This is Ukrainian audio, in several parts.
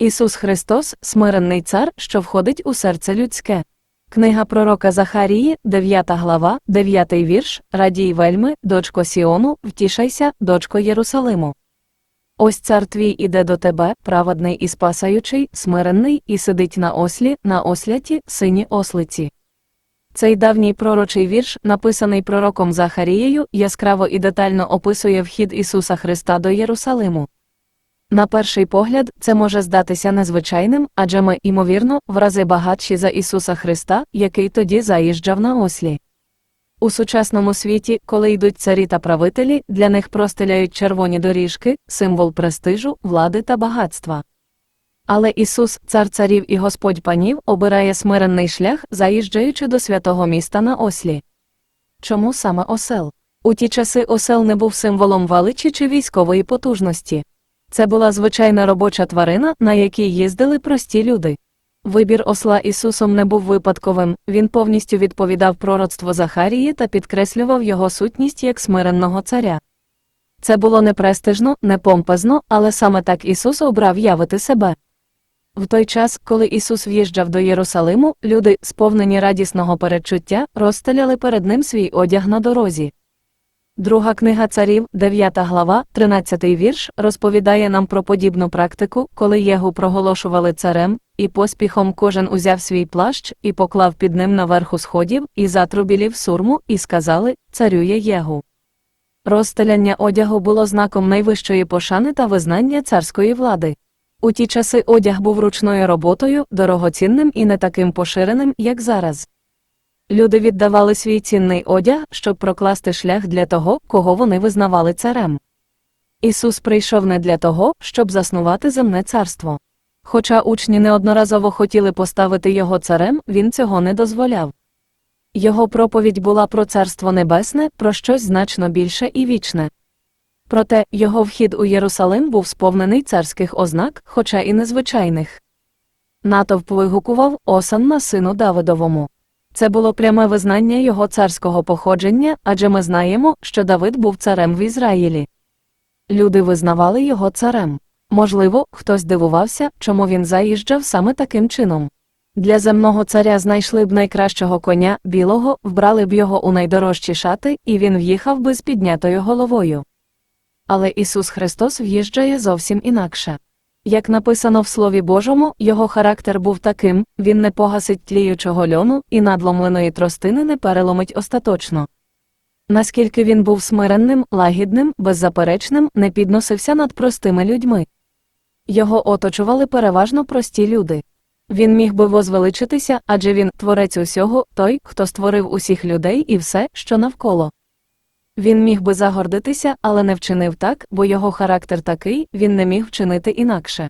Ісус Христос смиренний цар, що входить у серце людське. Книга пророка Захарії, 9 глава, 9 вірш, Радій вельми, дочко Сіону, втішайся, дочко Єрусалиму. Ось цар твій іде до тебе, праведний і спасаючий, смиренний, і сидить на ослі, на осляті, сині ослиці. Цей давній пророчий вірш, написаний пророком Захарією, яскраво і детально описує вхід Ісуса Христа до Єрусалиму. На перший погляд, це може здатися незвичайним, адже ми, ймовірно, в рази багатші за Ісуса Христа, який тоді заїжджав на ослі. У сучасному світі, коли йдуть царі та правителі, для них простеляють червоні доріжки, символ престижу, влади та багатства. Але Ісус, цар царів і Господь панів, обирає смиренний шлях, заїжджаючи до святого міста на ослі. Чому саме осел? У ті часи осел не був символом величі чи військової потужності. Це була звичайна робоча тварина, на якій їздили прості люди. Вибір осла Ісусом не був випадковим, він повністю відповідав пророцтву Захарії та підкреслював його сутність як смиренного царя. Це було не престижно, не помпезно, але саме так Ісус обрав явити себе. В той час, коли Ісус в'їжджав до Єрусалиму, люди, сповнені радісного передчуття, розстеляли перед ним свій одяг на дорозі. Друга книга царів, 9 глава, 13 вірш, розповідає нам про подібну практику, коли Єгу проголошували царем, і поспіхом кожен узяв свій плащ і поклав під ним наверху сходів, і затрубілів сурму, і сказали Царює Єгу. Розстеляння одягу було знаком найвищої пошани та визнання царської влади. У ті часи одяг був ручною роботою, дорогоцінним і не таким поширеним, як зараз. Люди віддавали свій цінний одяг, щоб прокласти шлях для того, кого вони визнавали царем. Ісус прийшов не для того, щоб заснувати земне царство. Хоча учні неодноразово хотіли поставити його царем, він цього не дозволяв. Його проповідь була про царство небесне, про щось значно більше і вічне. Проте його вхід у Єрусалим був сповнений царських ознак, хоча і незвичайних. Натовп вигукував Осанна сину Давидовому. Це було пряме визнання його царського походження, адже ми знаємо, що Давид був царем в Ізраїлі. Люди визнавали його царем. Можливо, хтось дивувався, чому він заїжджав саме таким чином. Для земного царя знайшли б найкращого коня, білого, вбрали б його у найдорожчі шати, і він в'їхав би з піднятою головою. Але Ісус Христос в'їжджає зовсім інакше. Як написано в Слові Божому, його характер був таким він не погасить тліючого льону і надломленої тростини не переломить остаточно. Наскільки він був смиренним, лагідним, беззаперечним, не підносився над простими людьми. Його оточували переважно прості люди. Він міг би возвеличитися, адже він творець усього, той, хто створив усіх людей і все, що навколо. Він міг би загордитися, але не вчинив так, бо його характер такий, він не міг вчинити інакше.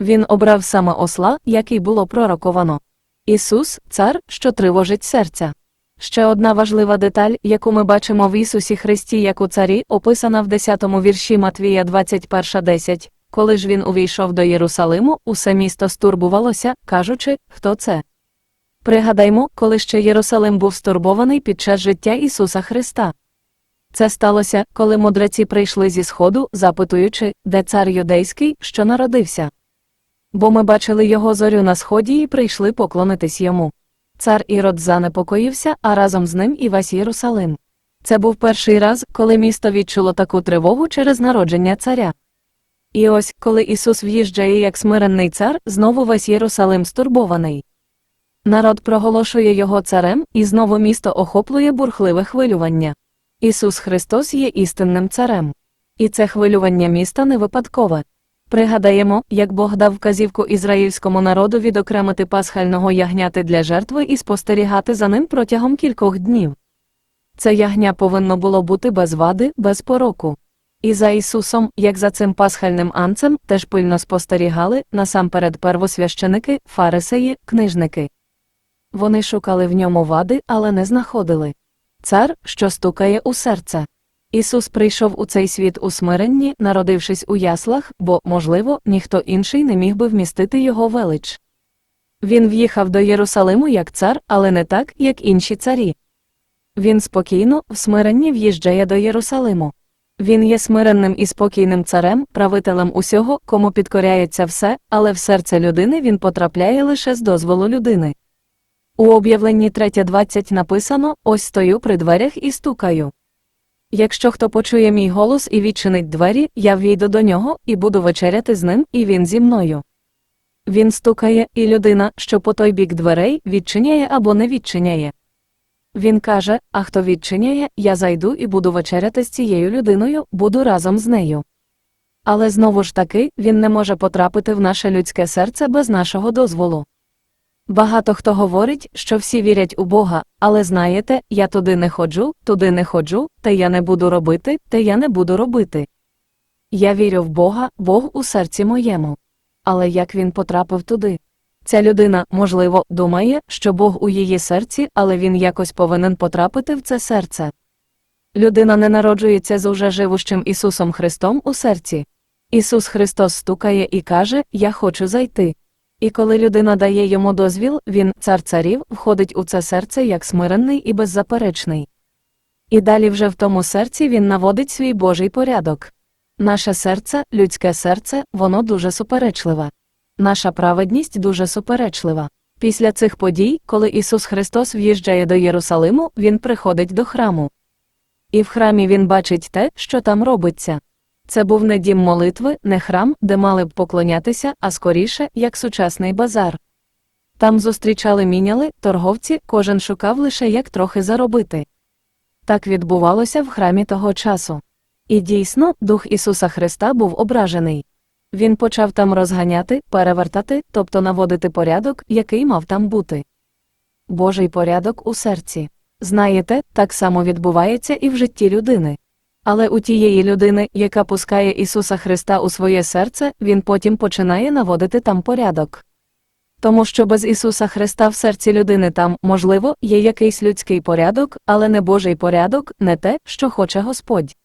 Він обрав саме осла, який було пророковано. Ісус цар, що тривожить серця. Ще одна важлива деталь, яку ми бачимо в Ісусі Христі як у царі, описана в 10-му вірші Матвія 21.10. Коли ж він увійшов до Єрусалиму, усе місто стурбувалося, кажучи, хто це. Пригадаймо, коли ще Єрусалим був стурбований під час життя Ісуса Христа. Це сталося, коли мудреці прийшли зі сходу, запитуючи, де цар юдейський, що народився. Бо ми бачили його зорю на сході і прийшли поклонитись йому. Цар Ірод занепокоївся, а разом з ним і весь Єрусалим. Це був перший раз, коли місто відчуло таку тривогу через народження царя. І ось, коли Ісус в'їжджає як смиренний цар, знову весь Єрусалим стурбований. Народ проголошує його царем, і знову місто охоплює бурхливе хвилювання. Ісус Христос є істинним царем. І це хвилювання міста не випадкове. Пригадаємо, як Бог дав вказівку ізраїльському народу відокремити пасхального ягняти для жертви і спостерігати за ним протягом кількох днів. Це ягня повинно було бути без вади, без пороку. І за Ісусом, як за цим пасхальним анцем, теж пильно спостерігали насамперед первосвященики, фарисеї, книжники. Вони шукали в ньому вади, але не знаходили. Цар, що стукає у серце. Ісус прийшов у цей світ у смиренні, народившись у яслах, бо, можливо, ніхто інший не міг би вмістити його велич. Він в'їхав до Єрусалиму як цар, але не так, як інші царі. Він спокійно, в смиренні в'їжджає до Єрусалиму. Він є смиренним і спокійним царем, правителем усього, кому підкоряється все, але в серце людини він потрапляє лише з дозволу людини. У об'явленні 3.20 написано Ось стою при дверях і стукаю. Якщо хто почує мій голос і відчинить двері, я війду до нього і буду вечеряти з ним, і він зі мною. Він стукає, і людина, що по той бік дверей, відчиняє або не відчиняє. Він каже: А хто відчиняє, я зайду і буду вечеряти з цією людиною, буду разом з нею. Але знову ж таки, він не може потрапити в наше людське серце без нашого дозволу. Багато хто говорить, що всі вірять у Бога, але знаєте, я туди не ходжу, туди не ходжу, те я не буду робити, те я не буду робити. Я вірю в Бога, Бог у серці моєму. Але як він потрапив туди? Ця людина, можливо, думає, що Бог у її серці, але він якось повинен потрапити в це серце. Людина не народжується з уже живущим Ісусом Христом у серці. Ісус Христос стукає і каже: Я хочу зайти. І коли людина дає йому дозвіл, він, цар царів, входить у це серце як смиренний і беззаперечний. І далі вже в тому серці він наводить свій Божий порядок. Наше серце, людське серце, воно дуже суперечливе. Наша праведність дуже суперечлива. Після цих подій, коли Ісус Христос в'їжджає до Єрусалиму, Він приходить до храму. І в храмі він бачить те, що там робиться. Це був не дім молитви, не храм, де мали б поклонятися, а скоріше, як сучасний базар. Там зустрічали міняли, торговці, кожен шукав лише як трохи заробити. Так відбувалося в храмі того часу. І дійсно, Дух Ісуса Христа був ображений. Він почав там розганяти, перевертати, тобто наводити порядок, який мав там бути. Божий порядок у серці. Знаєте, так само відбувається і в житті людини. Але у тієї людини, яка пускає Ісуса Христа у своє серце, він потім починає наводити там порядок. Тому що без Ісуса Христа в серці людини там, можливо, є якийсь людський порядок, але не Божий порядок, не те, що хоче Господь.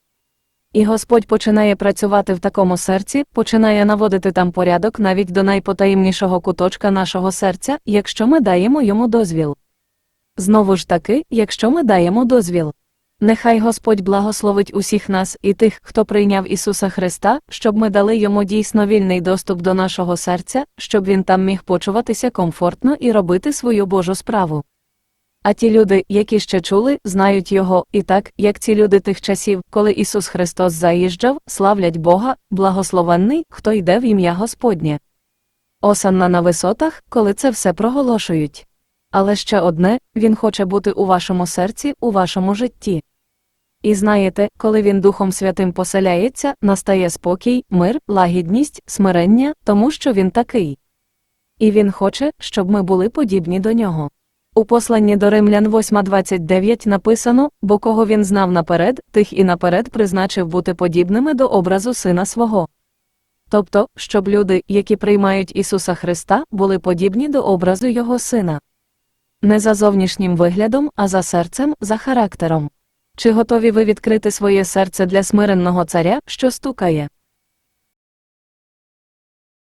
І Господь починає працювати в такому серці, починає наводити там порядок навіть до найпотаємнішого куточка нашого серця, якщо ми даємо йому дозвіл. Знову ж таки, якщо ми даємо дозвіл. Нехай Господь благословить усіх нас і тих, хто прийняв Ісуса Христа, щоб ми дали йому дійсно вільний доступ до нашого серця, щоб він там міг почуватися комфортно і робити свою Божу справу. А ті люди, які ще чули, знають його, і так, як ці люди тих часів, коли Ісус Христос заїжджав, славлять Бога, благословенний, хто йде в ім'я Господнє. Осанна на висотах, коли це все проголошують. Але ще одне він хоче бути у вашому серці, у вашому житті. І знаєте, коли він Духом Святим поселяється, настає спокій, мир, лагідність, смирення, тому що він такий. І він хоче, щоб ми були подібні до нього. У посланні до римлян 8.29 написано, бо кого він знав наперед, тих і наперед призначив бути подібними до образу сина свого. Тобто, щоб люди, які приймають Ісуса Христа, були подібні до образу Його Сина. Не за зовнішнім виглядом, а за серцем, за характером. Чи готові ви відкрити своє серце для смиренного царя, що стукає?